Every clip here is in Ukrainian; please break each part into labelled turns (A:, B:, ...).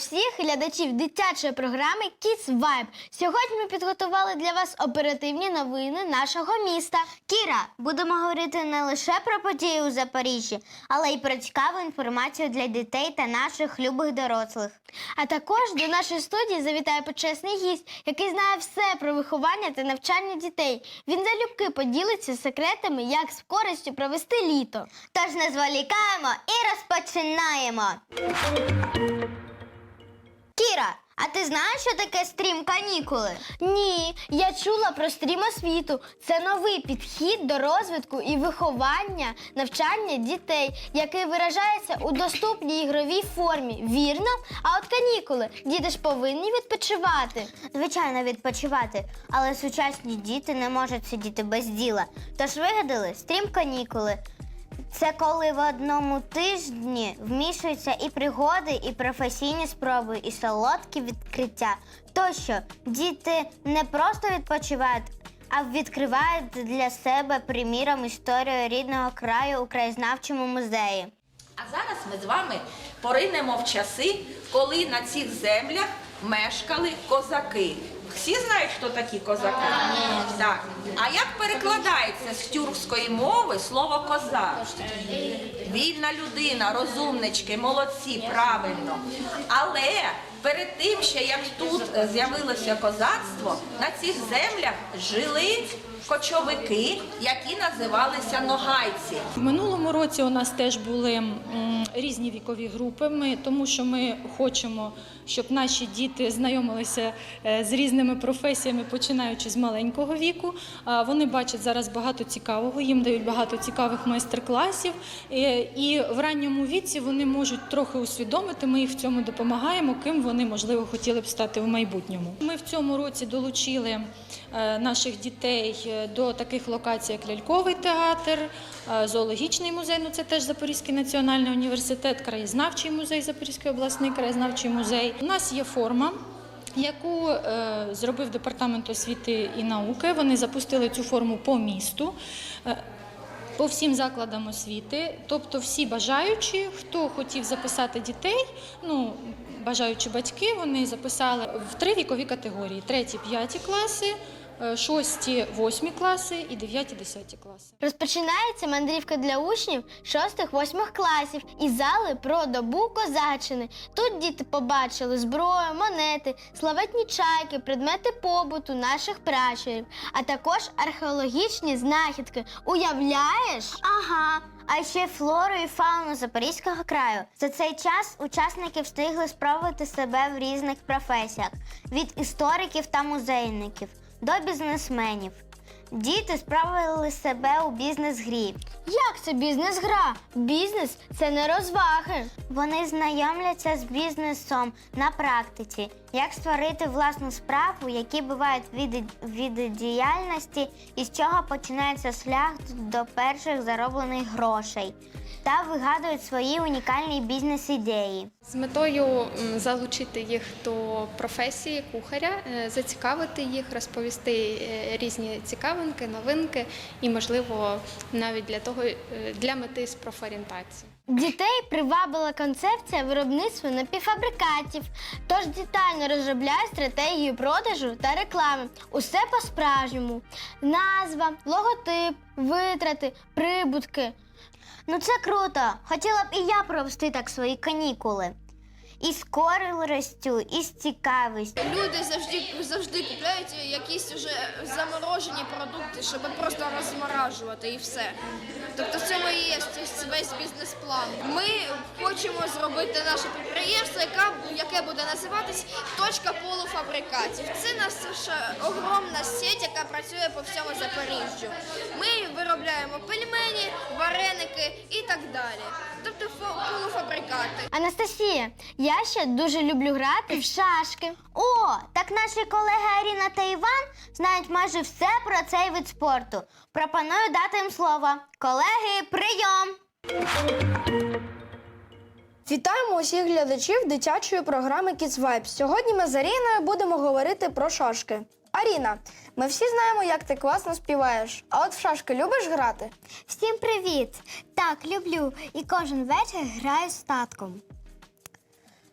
A: всіх глядачів дитячої програми Kids Vibe. Сьогодні ми підготували для вас оперативні новини нашого міста.
B: Кіра, будемо говорити не лише про події у Запоріжжі, але й про цікаву інформацію для дітей та наших любих дорослих.
A: А також до нашої студії завітає почесний гість, який знає все про виховання та навчання дітей. Він залюбки поділиться секретами, як з користю провести літо.
B: Тож не зволікаємо і розпочинаємо. Кіра, а ти знаєш, що таке стрім канікули?
A: Ні, я чула про стрім освіту. Це новий підхід до розвитку і виховання, навчання дітей, який виражається у доступній ігровій формі. Вірно? А от канікули діти ж повинні відпочивати.
B: Звичайно, відпочивати, але сучасні діти не можуть сидіти без діла. Тож вигадали стрім канікули. Це коли в одному тижні вмішуються і пригоди, і професійні спроби, і солодкі відкриття. Тощо діти не просто відпочивають, а відкривають для себе, приміром, історію рідного краю у краєзнавчому музеї.
C: А зараз ми з вами поринемо в часи, коли на цих землях мешкали козаки. Всі знають, хто такі козаки? Так. А як перекладається з тюркської мови слово козак? Вільна людина, розумнички, молодці, правильно. Але перед тим, ще як тут з'явилося козацтво, на цих землях жили кочовики, які називалися ногайці.
D: В минулому році у нас теж були різні вікові групи, ми, тому що ми хочемо, щоб наші діти знайомилися е, з різними професіями, починаючи з маленького віку. Вони бачать зараз багато цікавого, їм дають багато цікавих майстер-класів. Е, І в ранньому віці вони можуть трохи усвідомити, ми їх в цьому допомагаємо, ким вони, можливо, хотіли б стати в майбутньому. Ми в цьому році долучили наших дітей е, до таких локацій, як ляльковий театр, е, зоологічний музей, ну це теж Запорізький національний університет, краєзнавчий музей, Запорізький обласний краєзнавчий музей. У нас є форма. Яку е, зробив департамент освіти і науки, вони запустили цю форму по місту, е, по всім закладам освіти. Тобто, всі бажаючі, хто хотів записати дітей, ну бажаючі батьки, вони записали в три вікові категорії: треті, п'яті класи, е, шості, восьмі класи і дев'яті, десяті класи.
A: Розпочинається мандрівка для учнів 6-8 класів із зали про добу козаччини. Тут діти побачили зброю, монети, славетні чайки, предмети побуту наших пращурів, а також археологічні знахідки. Уявляєш?
B: Ага, а ще флору і фауну Запорізького краю. За цей час учасники встигли спробувати себе в різних професіях від істориків та музейників до бізнесменів. Діти спробували себе у бізнес-грі.
A: Як це бізнес-гра? Бізнес це не розваги.
B: Вони знайомляться з бізнесом на практиці, як створити власну справу, які бувають види, види діяльності і з чого починається шлях до перших зароблених грошей, та вигадують свої унікальні бізнес-ідеї.
E: З метою залучити їх до професії кухаря, е, зацікавити їх, розповісти е, різні цікавинки, новинки і, можливо, навіть для того е, для мети з профорієнтації.
A: Дітей привабила концепція виробництва напівфабрикатів, тож детально розробляють стратегію продажу та реклами. Усе по-справжньому. Назва, логотип, витрати, прибутки.
B: Ну це круто! Хотіла б і я провести так свої канікули. І з користю, і з цікавістю.
F: Люди завжди завжди купляють якісь вже заморожені продукти, щоб просто розморажувати і все. Тобто в цьому і є весь бізнес-план. Ми хочемо зробити наше підприємство, яке буде називатись точка полуфабрикатів. Це наша огромна сеть, яка працює по всьому Запоріжжю. Ми виробляємо пельмені, вареники і так далі. Тобто полуфабрикати.
A: Анастасія, я ще дуже люблю грати в шашки.
B: О, так наші колеги Аріна та Іван знають майже все про цей вид спорту. Пропоную дати їм слово. Колеги, прийом!
G: Вітаємо усіх глядачів дитячої програми Kids Vibes. Сьогодні ми з Аріною будемо говорити про шашки. Аріна, ми всі знаємо, як ти класно співаєш. А от в шашки любиш грати?
B: Всім привіт! Так, люблю і кожен вечір граю з татком.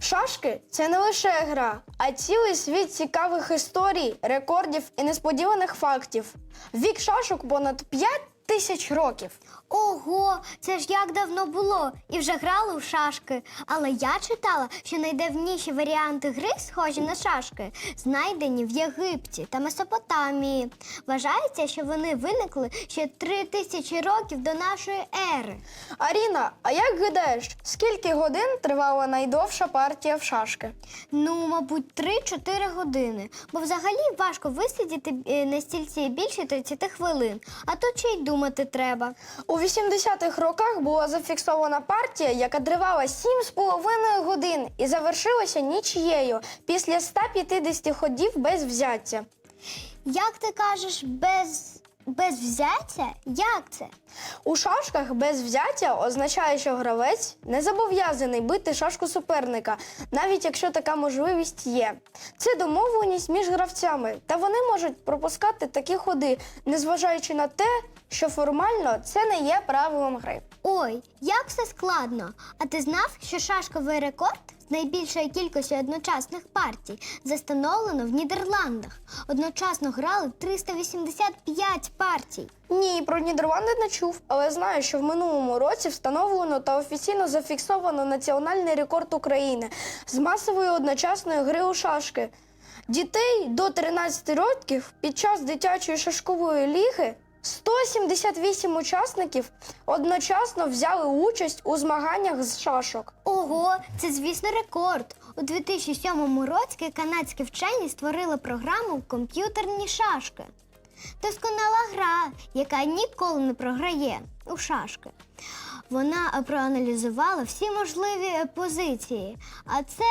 G: Шашки це не лише гра, а цілий світ цікавих історій, рекордів і несподіваних фактів. Вік шашок понад 5 тисяч років.
B: Ого, це ж як давно було, і вже грали в шашки. Але я читала, що найдавніші варіанти гри, схожі на шашки, знайдені в Єгипті та Месопотамії. Вважається, що вони виникли ще три тисячі років до нашої ери.
G: Аріна, а як гадаєш, скільки годин тривала найдовша партія в шашки?
B: Ну, мабуть, 3-4 години. Бо взагалі важко висидіти е, на стільці більше 30 хвилин. А тут ще й думати треба.
G: У 80-х роках була зафіксована партія, яка тривала 7,5 годин і завершилася нічією після 150 ходів без взяття.
B: Як ти кажеш, без, без взяття? Як це?
G: У шашках без взяття означає, що гравець не зобов'язаний бити шашку суперника, навіть якщо така можливість є. Це домовленість між гравцями, та вони можуть пропускати такі ходи, незважаючи на те, що формально це не є правилом гри.
B: Ой, як все складно. А ти знав, що шашковий рекорд з найбільшої кількості одночасних партій застановлено в Нідерландах. Одночасно грали 385 партій.
G: Ні, про Нідерланди не чув, але знаю, що в минулому році встановлено та офіційно зафіксовано національний рекорд України з масової одночасної гри у шашки. Дітей до 13 років під час дитячої шашкової ліги 178 учасників одночасно взяли участь у змаганнях з шашок.
B: Ого, це звісно рекорд. У 2007 році канадські вчені створили програму комп'ютерні шашки. Досконала гра, яка ніколи не програє у шашки. Вона проаналізувала всі можливі позиції, а це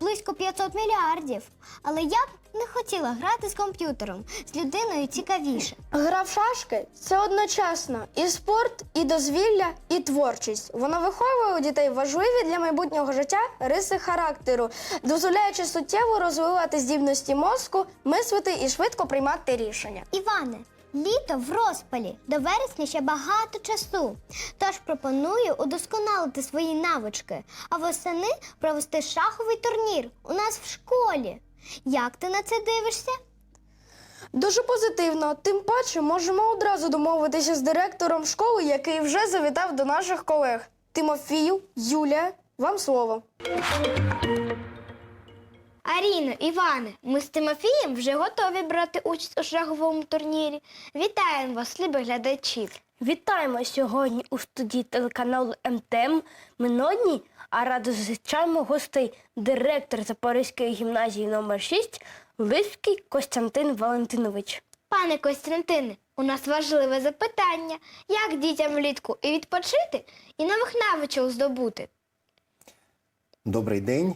B: близько 500 мільярдів. Але я б не хотіла грати з комп'ютером, з людиною цікавіше.
G: Гра в шашки це одночасно і спорт, і дозвілля, і творчість. Вона виховує у дітей важливі для майбутнього життя риси характеру, дозволяючи суттєво розвивати здібності мозку, мислити і швидко приймати рішення.
B: Іване, літо в розпалі. До вересня ще багато часу. Тож пропоную удосконалити свої навички, а восени провести шаховий турнір у нас в школі. Як ти на це дивишся?
G: Дуже позитивно. Тим паче можемо одразу домовитися з директором школи, який вже завітав до наших колег. Тимофію, Юлія, вам слово.
A: Аріно, Іване, ми з Тимофієм вже готові брати участь у шаговому турнірі. Вітаємо вас, любі глядачі.
H: Вітаємо сьогодні у студії телеканалу МТМ. Ми не одні, а радо зустрічаємо гостей директор Запорізької гімназії номер 6 Лиський Костянтин Валентинович.
A: Пане Костянтине, у нас важливе запитання. Як дітям влітку і відпочити, і нових навичок здобути?
I: Добрий день.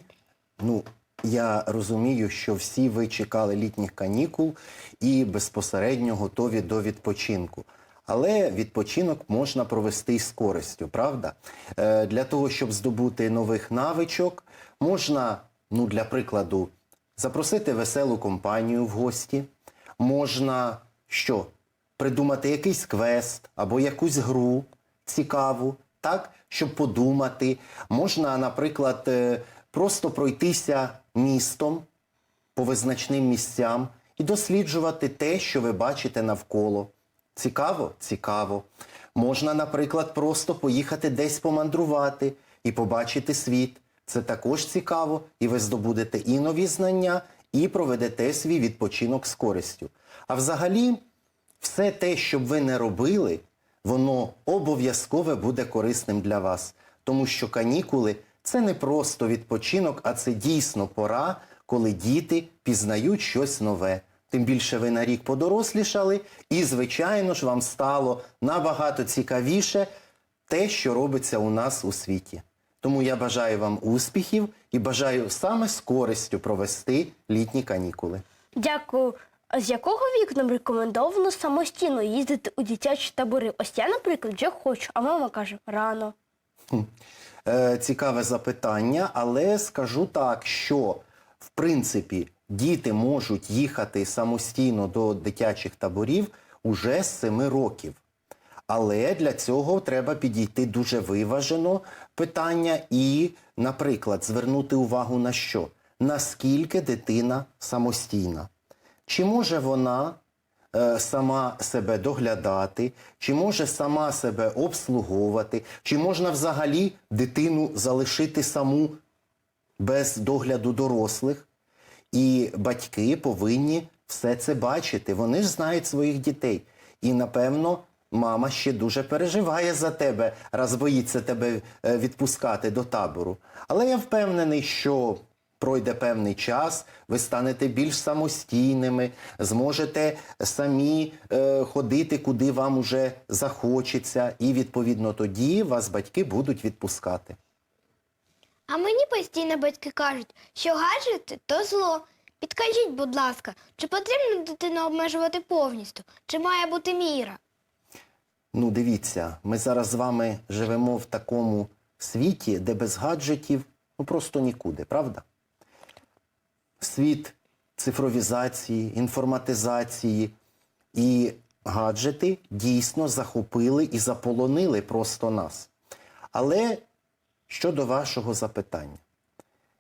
I: Ну, я розумію, що всі ви чекали літніх канікул і безпосередньо готові до відпочинку. Але відпочинок можна провести з користю, правда? Е, для того, щоб здобути нових навичок, можна, ну, для прикладу, запросити веселу компанію в гості, можна що? Придумати якийсь квест або якусь гру цікаву, так, щоб подумати. Можна, наприклад, е, просто пройтися містом по визначним місцям і досліджувати те, що ви бачите навколо. Цікаво? Цікаво. Можна, наприклад, просто поїхати десь помандрувати і побачити світ. Це також цікаво, і ви здобудете і нові знання, і проведете свій відпочинок з користю. А взагалі, все те, що б ви не робили, воно обов'язково буде корисним для вас. Тому що канікули це не просто відпочинок, а це дійсно пора, коли діти пізнають щось нове. Тим більше ви на рік подорослішали, і, звичайно ж, вам стало набагато цікавіше те, що робиться у нас у світі. Тому я бажаю вам успіхів і бажаю саме з користю провести літні канікули.
H: Дякую. А з якого віку нам рекомендовано самостійно їздити у дитячі табори? Ось я, наприклад, вже хочу, а мама каже рано.
I: Е, цікаве запитання, але скажу так, що в принципі діти можуть їхати самостійно до дитячих таборів уже з 7 років. Але для цього треба підійти дуже виважено питання і наприклад, звернути увагу на що? Наскільки дитина самостійна? Чи може вона е, сама себе доглядати, чи може сама себе обслуговувати, чи можна взагалі дитину залишити саму без догляду дорослих? І батьки повинні все це бачити. Вони ж знають своїх дітей. І напевно мама ще дуже переживає за тебе, раз боїться тебе е, відпускати до табору. Але я впевнений, що пройде певний час, ви станете більш самостійними, зможете самі е, ходити, куди вам уже захочеться, і відповідно тоді вас батьки будуть відпускати.
A: А мені постійно батьки кажуть, що гаджети то зло. Підкажіть, будь ласка, чи потрібно дитину обмежувати повністю, чи має бути міра?
I: Ну, дивіться, ми зараз з вами живемо в такому світі, де без гаджетів ну просто нікуди, правда? Світ цифровізації, інформатизації і гаджети дійсно захопили і заполонили просто нас. Але щодо вашого запитання,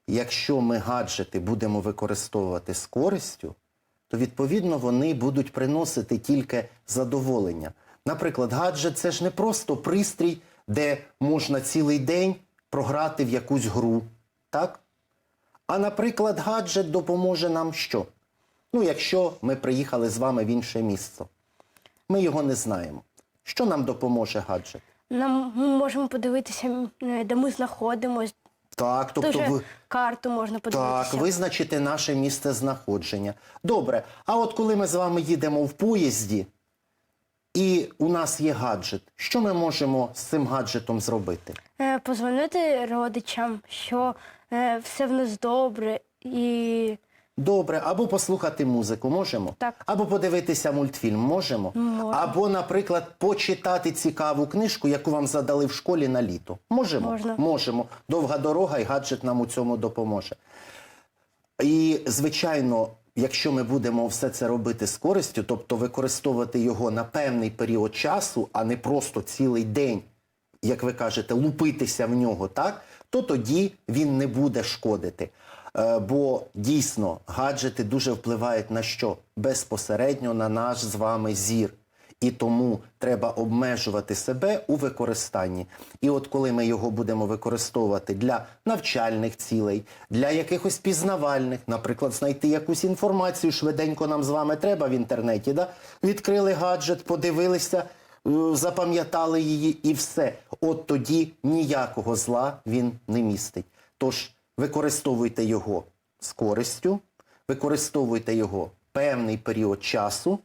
I: якщо ми гаджети будемо використовувати з користю, то відповідно вони будуть приносити тільки задоволення. Наприклад, гаджет це ж не просто пристрій, де можна цілий день програти в якусь гру, так? А наприклад, гаджет допоможе нам що? Ну, якщо ми приїхали з вами в інше місце, ми його не знаємо. Що нам допоможе гаджет?
H: Нам ми можемо подивитися, е, де ми знаходимось.
I: Так, тобто
H: Дуже
I: ви.
H: карту можна подивитися.
I: Так, визначити наше місце знаходження. Добре. А от коли ми з вами їдемо в поїзді, і у нас є гаджет, що ми можемо з цим гаджетом зробити?
H: Е, Позвонити родичам, що е, все в нас добре і
I: Добре, або послухати музику можемо?
H: Так.
I: Або подивитися мультфільм можемо?
H: Можемо.
I: Або, наприклад, почитати цікаву книжку, яку вам задали в школі на літо. Можемо?
H: Можна.
I: Можемо. Довга дорога і гаджет нам у цьому допоможе. І, звичайно, якщо ми будемо все це робити з користю, тобто використовувати його на певний період часу, а не просто цілий день, як ви кажете, лупитися в нього, так, то тоді він не буде шкодити. Е, Бо дійсно гаджети дуже впливають на що? Безпосередньо на наш з вами зір. І тому треба обмежувати себе у використанні. І от коли ми його будемо використовувати для навчальних цілей, для якихось пізнавальних, наприклад, знайти якусь інформацію швиденько нам з вами треба в інтернеті, да? відкрили гаджет, подивилися, е, запам'ятали її і все. От тоді ніякого зла він не містить. Тож використовуйте його з користю, використовуйте його певний період часу,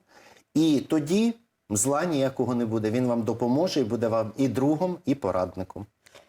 I: і тоді зла ніякого не буде. Він вам допоможе і буде вам і другом, і порадником.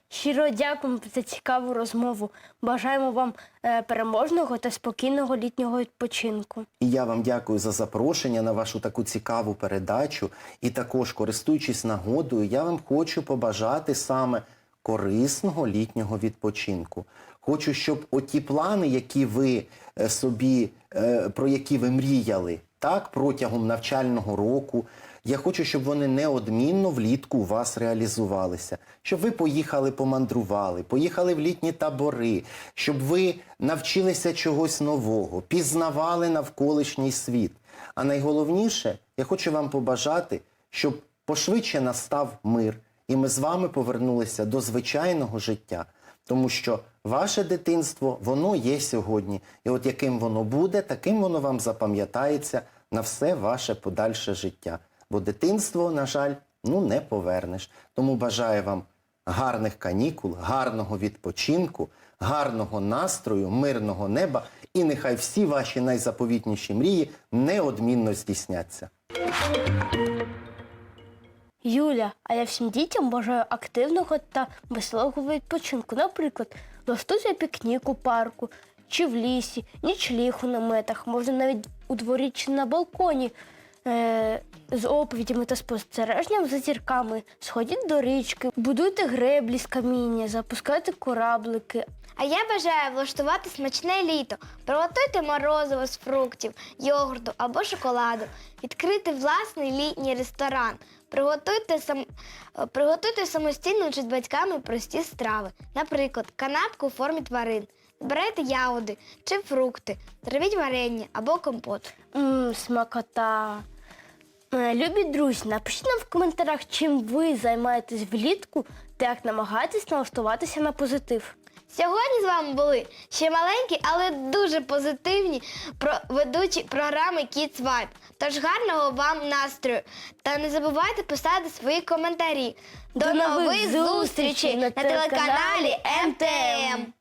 H: щиро дякуємо за цікаву розмову. Бажаємо вам е, переможного та спокійного літнього відпочинку.
I: І я вам дякую за запрошення на вашу таку цікаву передачу. І також, користуючись нагодою, я вам хочу побажати саме корисного літнього відпочинку. Хочу, щоб оті плани, які ви е, собі, е, про які ви мріяли, так, протягом навчального року, я хочу, щоб вони неодмінно влітку у вас реалізувалися. Щоб ви поїхали, помандрували, поїхали в літні табори, щоб ви навчилися чогось нового, пізнавали навколишній світ. А найголовніше, я хочу вам побажати, щоб пошвидше настав мир, і ми з вами повернулися до звичайного життя. Тому що ваше дитинство, воно є сьогодні. І от яким воно буде, таким воно вам запам'ятається на все ваше подальше життя. Бо дитинство, на жаль, ну не повернеш. Тому бажаю вам гарних канікул, гарного відпочинку, гарного настрою, мирного неба. І нехай всі ваші найзаповітніші мрії неодмінно здійсняться.
H: Юля, а я всім дітям бажаю активного та веселого відпочинку. Наприклад, влаштуйте пікнік у парку чи в лісі, нічліг у наметах, можна навіть у дворі чи на балконі. Е- з оповідями та спостереженням за зірками, сходіть до річки, будуйте греблі з каміння, запускайте кораблики.
A: А я бажаю влаштувати смачне літо, приготуйте морозиво з фруктів, йогурту або шоколаду, відкрити власний літній ресторан, Приготуйте, сам... е, Приготуйте самостійно чи з батьками прості страви. Наприклад, канапку у формі тварин. Збирайте ягоди чи фрукти, травіть варення або компот.
H: Мм, смакота. Е, Любі друзі, напишіть нам в коментарях, чим ви займаєтесь влітку та як намагаєтесь налаштуватися на позитив.
A: Сьогодні з вами були ще маленькі, але дуже позитивні ведучі програми Kids Vibe. Тож гарного вам настрою! Та не забувайте писати свої коментарі. До,
H: До нових
A: зустрічей
H: на
A: на телеканалі
H: телеканалі
A: МТМ.